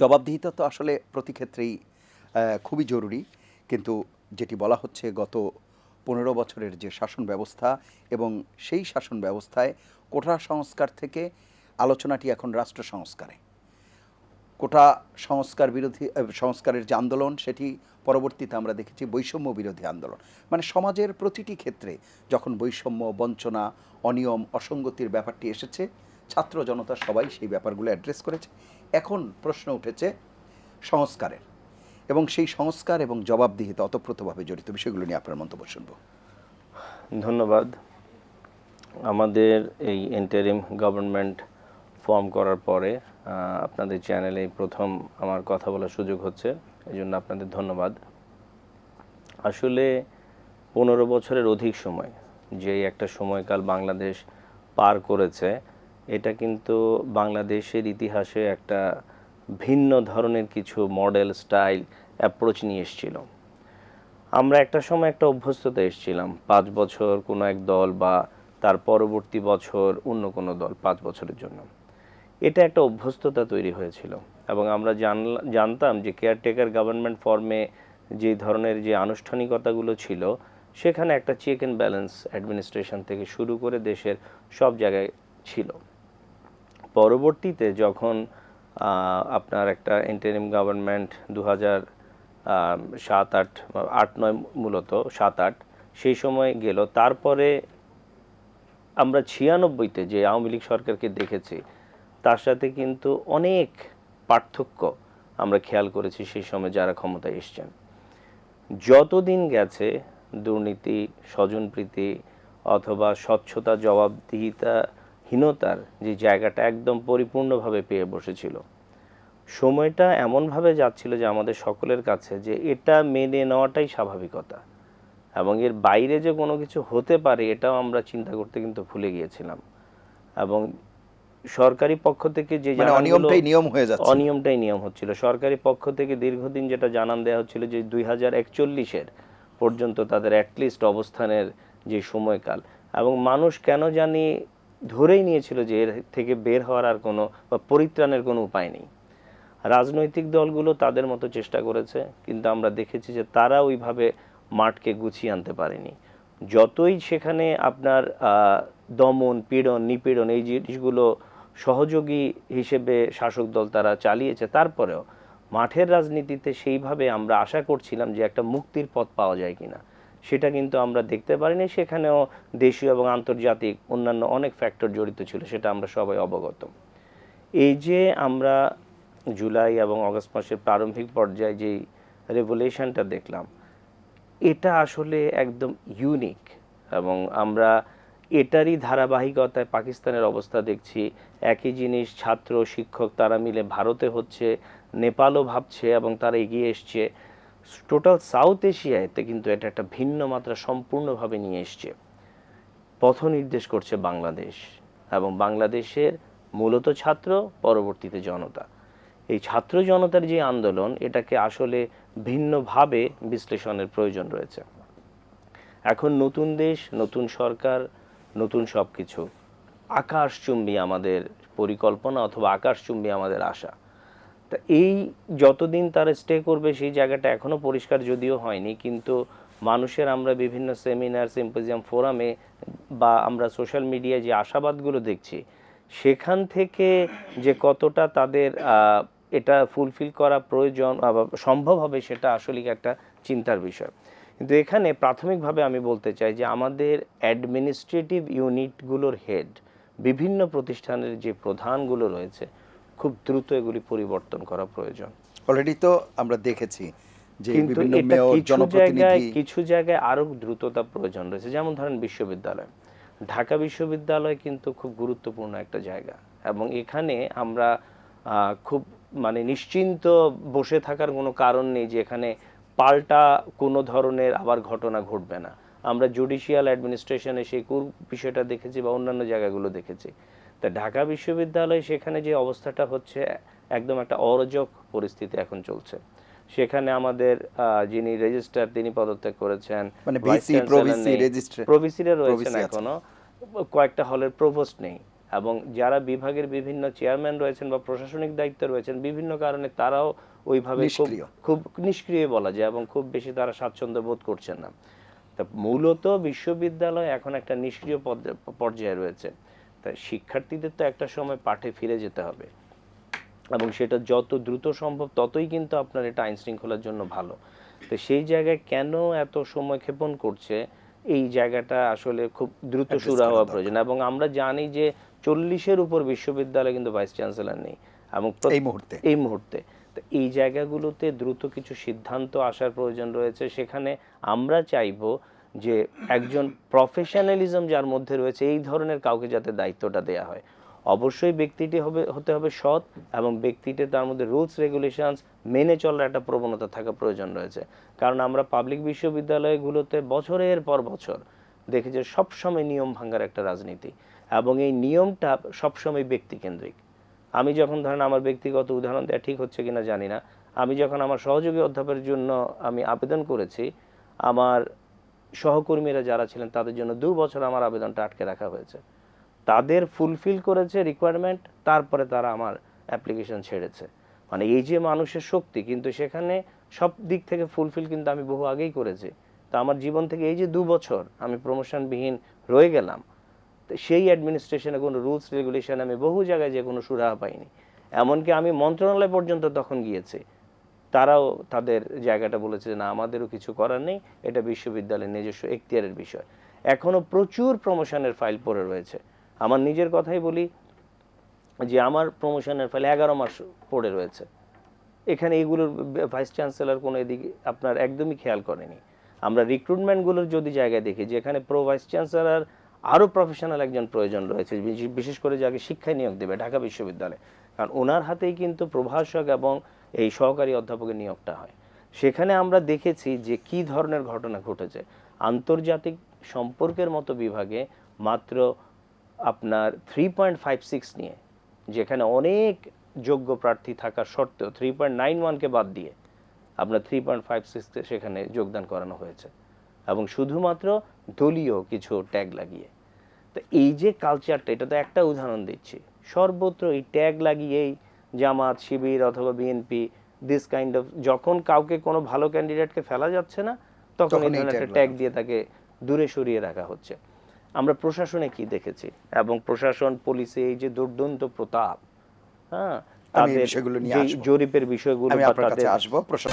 জবাবদিহিতা তো আসলে প্রতি ক্ষেত্রেই খুবই জরুরি। কিন্তু যেটি বলা হচ্ছে গত পনেরো বছরের যে শাসন ব্যবস্থা এবং সেই শাসন ব্যবস্থায় কোটা সংস্কার থেকে আলোচনাটি এখন রাষ্ট্র সংস্কারে। কোটা সংস্কার বিরোধী সংস্কারের যে আন্দোলন, সেটি পরবর্তীতে আমরা দেখেছি বৈষম্য বিরোধী আন্দোলন। মানে সমাজের প্রতিটি ক্ষেত্রে যখন বৈষম্য, বঞ্চনা, অনিয়ম, অসঙ্গতির ব্যাপারটি এসেছে, ছাত্র জনতা সবাই সেই ব্যাপারগুলো অ্যাড্রেস করেছে। এখন প্রশ্ন উঠেছে সংস্কারের এবং সেই সংস্কার এবং জবাবদিহিতা অতপ্রতভাবে জড়িত বিষয়গুলো নিয়ে আপনার মন্তব্য শুনব। ধন্যবাদ। আমাদের এই ইন্টারিম গভর্নমেন্ট ফর্ম করার পরে আপনাদের চ্যানেলে প্রথম আমার কথা বলার সুযোগ হচ্ছে এই জন্য আপনাদের ধন্যবাদ। আসলে পনেরো বছরের অধিক সময় যে একটা সময়কাল বাংলাদেশ পার করেছে এটা কিন্তু বাংলাদেশের ইতিহাসে একটা ভিন্ন ধরনের কিছু মডেল স্টাইল অ্যাপ্রোচ নিয়ে এসেছিল। আমরা একটা সময় একটা অভ্যস্ততা এসেছিলাম। পাঁচ বছর কোনো এক দল বা তার পরবর্তী বছর অন্য কোনো দল পাঁচ বছরের জন্য। এটা একটা অভ্যস্ততা তৈরি হয়েছিল এবং আমরা জানতাম যে কেয়ারটেকার গভর্নমেন্ট ফর্মে যে ধরনের যে আনুষ্ঠানিকতাগুলো ছিল, সেখানে একটা চেক অ্যান্ড ব্যালেন্স অ্যাডমিনিস্ট্রেশন থেকে শুরু করে দেশের সব জায়গায় ছিল। পরবর্তীতে যখন আপনার একটা ইন্টারিম গভর্নমেন্ট দু হাজার সাত আট আট নয় মূলত, সাত আট, সেই সময় গেল। তারপরে আমরা ছিয়ানব্বইতে যে আওয়ামী লীগ সরকারকে দেখেছি, তার সাথে কিন্তু অনেক পার্থক্য আমরা খেয়াল করেছি সেই সময় যারা ক্ষমতায় এসছেন। যতদিন গেছে দুর্নীতি, স্বজনপ্রীতি অথবা স্বচ্ছতা জবাবদিহিতাহীনতার যে জায়গাটা একদম পরিপূর্ণভাবে পেয়ে বসেছিল। সময়টা এমনভাবে যাচ্ছিল যে আমাদের সকলের কাছে যে এটা মেনে নেওয়াটাই স্বাভাবিকতা এবং এর বাইরে যে কোনো কিছু হতে পারে এটাও আমরা চিন্তা করতে কিন্তু ভুলে গিয়েছিলাম। এবং সরকারি পক্ষ থেকে যে মানে অনিয়মটাই নিয়ম হয়ে যাচ্ছে। অনিয়মটাই নিয়ম হচ্ছিল। সরকারি পক্ষ থেকে দীর্ঘদিন যেটা জানান দেওয়া হচ্ছিল যে দুই হাজার একচল্লিশের পর্যন্ত তাদের অ্যাটলিস্ট অবস্থানের যে সময়কাল। এবং মানুষ কেন জানি ধরেই নিয়েছিল যে এর থেকে বের হওয়ার আর কোনো বা পরিত্রাণের কোনো উপায় নেই। রাজনৈতিক দলগুলো তাদের মতো চেষ্টা করেছে, কিন্তু আমরা দেখেছি যে তারা ওইভাবে মাঠকে গুছিয়ে আনতে পারেনি। যতই সেখানে আপনার দমন, পীড়ন, নিপীড়ন এই জিনিসগুলো সহযোগী হিসেবে শাসক দল তারা চালিয়েছে, তারপরেও মাঠের রাজনীতিতে সেইভাবে আমরা আশা করছিলাম যে একটা মুক্তির পথ পাওয়া যায় কিনা। সেটা কিন্তু আমরা দেখতে পারিনি। সেখানেও দেশীয় এবং আন্তর্জাতিক অন্যান্য অনেক ফ্যাক্টর জড়িত ছিল, সেটা আমরা সবাই অবগত। এই যে আমরা জুলাই এবং আগস্ট মাসের প্রারম্ভিক পর্যায়ে যেই রেভুলেশনটা দেখলাম, এটা আসলে একদম ইউনিক এবং আমরা এটারই ধারাবাহিকতায় পাকিস্তানের অবস্থা দেখছি। একই জিনিস, ছাত্র, শিক্ষক, তারা মিলে ভারতে হচ্ছে, নেপালও ভাবছে এবং তারা এগিয়ে এসছে। টোটাল সাউথ এশিয়াতে কিন্তু এটা একটা ভিন্ন মাত্রা সম্পূর্ণভাবে নিয়ে এসছে। পথ নির্দেশ করছে বাংলাদেশ এবং বাংলাদেশের মূলত ছাত্র, পরবর্তীতে জনতা। এই ছাত্র জনতার যে আন্দোলন, এটাকে আসলে ভিন্নভাবে বিশ্লেষণের প্রয়োজন রয়েছে। এখন নতুন দেশ, নতুন সরকার, নতুন সব কিছু আকাশচুম্বী আমাদের পরিকল্পনা অথবা আকাশচুম্বী আমাদের আশা। তা এই যতদিন তারা স্টে করবে, সেই জায়গাটা এখনও পরিষ্কার যদিও হয়নি, কিন্তু মানুষের আমরা বিভিন্ন সেমিনার সিম্পোজিয়াম ফোরামে বা আমরা সোশ্যাল মিডিয়ায় যে আশাবাদগুলো দেখছি, সেখান থেকে যে কতটা তাদের এটা ফুলফিল করা প্রয়োজন সম্ভব হবে সেটা আসলে একটা চিন্তার বিষয়। কিন্তু এখানে প্রাথমিকভাবে আমি বলতে চাই যে আমাদের অ্যাডমিনিস্ট্রেটিভ ইউনিটগুলোর হেড বিভিন্ন প্রতিষ্ঠানের যে প্রধানগুলো রয়েছে খুব দ্রুত এগুলি পরিবর্তন করা প্রয়োজন। অলরেডি তো আমরা দেখেছি যে বিভিন্ন মেয়র কিছু জায়গায় জনপ্রতিনিধি কিছু জায়গায় আরও দ্রুততা প্রয়োজন রয়েছে। যেমন ধরেন বিশ্ববিদ্যালয়। ঢাকা বিশ্ববিদ্যালয় কিন্তু খুব গুরুত্বপূর্ণ একটা জায়গা। এবং এখানে আমরা আহ, খুব মানে নিশ্চিন্ত বসে থাকার কোনো কারণ নেই যে এখানে পাল্টা কোনো ধরনের আবার ঘটনা ঘটবে না। আমরা জুডিশিয়াল অ্যাডমিনিস্ট্রেশনে সেই কুর- বিষয়টা দেখেছি বা অন্যান্য জায়গাগুলো দেখেছি। তা ঢাকা বিশ্ববিদ্যালয় সেখানে যে অবস্থাটা হচ্ছে একদম একটা অরাজক পরিস্থিতি এখন চলছে। সেখানে আমাদের যিনি রেজিস্ট্রার তিনি পদত্যাগ করেছেন মানে ভিসি প্রভিসি রেজিস্ট্রার প্রভিসিরা রয়েছেন এখনও। কয়েকটা হলের প্রভোস্ট নেই। এবং যারা বিভাগের বিভিন্ন চেয়ারম্যান রয়েছেন বা প্রশাসনিক দায়িত্ব রয়েছেন বিভিন্ন কারণে তারাও ওইভাবে খুব খুব নিষ্ক্রিয় বলা যায় এবং খুব বেশি তারা স্বাচ্ছন্দ্য বোধ করছেন না। তা মূলত বিশ্ববিদ্যালয় এখন একটা নিষ্ক্রিয় পর্যায়ে রয়েছে। তাই শিক্ষার্থীদের তো একটা সময় পাঠে ফিরে যেতে হবে। এবং সেটা যত দ্রুত সম্ভব ততই কিন্তু আপনার এটা আইন শৃঙ্খলার জন্য ভালো। তো সেই জায়গায় কেন এত সময় ক্ষেপণ করছে? এই জায়গাটা আসলে খুব দ্রুত করা হওয়া প্রয়োজন। এবং আমরা জানি যে চল্লিশের উপর বিশ্ববিদ্যালয়ে কিন্তু ভাইস চ্যান্সেলর নেই। এবং এই মুহূর্তে। এই মুহূর্তে। তো এই জায়গাগুলোতে দ্রুত কিছু সিদ্ধান্ত আসার প্রয়োজন রয়েছে। সেখানে আমরা চাইব যে একজন প্রফেশনালিজম যার মধ্যে রয়েছে, এই ধরনের কাউকে যাতে দায়িত্বটা দেয়া হয়। অবশ্যই ব্যক্তিটি হবে, হতে হবে সৎ এবং ব্যক্তিটি তার মধ্যে রুলস রেগুলেশনস মেনে চলার একটা প্রবণতা থাকা প্রয়োজন রয়েছে। কারণ আমরা পাবলিক বিশ্ববিদ্যালয়গুলোতে বছরের পর বছর দেখি যে সবসময় নিয়ম ভাঙার একটা রাজনীতি এবং এই নিয়মটা সবসময় ব্যক্তিকেন্দ্রিক আমি যখন ধরেন আমার ব্যক্তিগত উদাহরণ দেওয়া ঠিক হচ্ছে কিনা জানি না, আমি যখন আমার সহযোগী অধ্যাপের জন্য আমি আবেদন করেছি, আমার সহকর্মীরা যারা ছিলেন তাদের জন্য দু বছর আমার আবেদনটা আটকে রাখা হয়েছে। তাদের ফুলফিল করেছে রিকোয়ারমেন্ট তারপরে তারা আমার অ্যাপ্লিকেশন ছেড়েছে। মানে এই যে মানুষের শক্তি, কিন্তু সেখানে সব দিক থেকে ফুলফিল কিন্তু আমি বহু আগেই করেছি। তো আমার জীবন থেকে এই যে দু বছর আমি প্রমোশনবিহীন রয়ে গেলাম সেই অ্যাডমিনিস্ট্রেশনে কোনো রুলস রেগুলেশন আমি বহু জায়গায় যে কোনো সুরাহা পাইনি। এমনকি আমি মন্ত্রণালয় পর্যন্ত তখন গিয়েছি। তারাও তাদের জায়গাটা বলেছে যে, না, আমাদেরও কিছু করার নেই। এটা বিশ্ববিদ্যালয়ের নিজস্ব এখতিয়ারের বিষয়। এখনও প্রচুর প্রমোশনের ফাইল পড়ে রয়েছে। আমার নিজের কথাই বলি যে, আমার প্রমোশনের ফাইল এগারো মাস পড়ে রয়েছে। এখানে এগুলোর ভাইস চ্যান্সেলর কোনো এদিকে আপনার একদমই খেয়াল করেনি। আমরা রিক্রুটমেন্টগুলোর যদি জায়গায় দেখি, যেখানে প্রো ভাইস চ্যান্সেলর আরও প্রফেশনাল একজন প্রয়োজন রয়েছে, বিশেষ- করে যাকে শিক্ষায় নিয়োগ দেবে ঢাকা বিশ্ববিদ্যালয়ে। কারণ ওনার হাতেই কিন্তু প্রভাষক এবং এই সহকারী অধ্যাপকের নিয়োগটা হয়। সেখানে আমরা দেখেছি যে কি ধরনের ঘটনা ঘটেছে। আন্তর্জাতিক সম্পর্কের মতো বিভাগে মাত্র আপনার থ্রি পয়েন্ট ফাইভ সিক্স নিয়ে, যেখানে অনেক যোগ্য প্রার্থী থাকা সত্ত্বেও থ্রি পয়েন্ট নাইন ওয়ানকে বাদ দিয়ে আপনার থ্রি পয়েন্ট ফাইভ সিক্সকে সেখানে যোগদান করানো হয়েছে। এবং শুধুমাত্র দলীয় কিছু ট্যাগ লাগিয়ে। তো এই যে কালচারটা এটা তো একটা উদাহরণ দিচ্ছি। সর্বত্র এই ট্যাগ লাগিয়েই জামাত শিবির অথবা বিএনপি দিস কাইন্ড অফ যখন কাউকে কোনো ভালো ক্যান্ডিডেটকে ফেলা যাচ্ছে না তখন এই ধরনের একটা ট্যাগ দিয়ে তাকে দূরে সরিয়ে রাখা হচ্ছে। আমরা প্রশাসনে কি দেখেছি? এবং প্রশাসন পুলিশে এই যে দুর্দন্ত প্রতাপ হ্যাঁ? তাদের। জরিপের বিষয়গুলো আমি আপনার কাছে তাদের আসব প্রশ্ন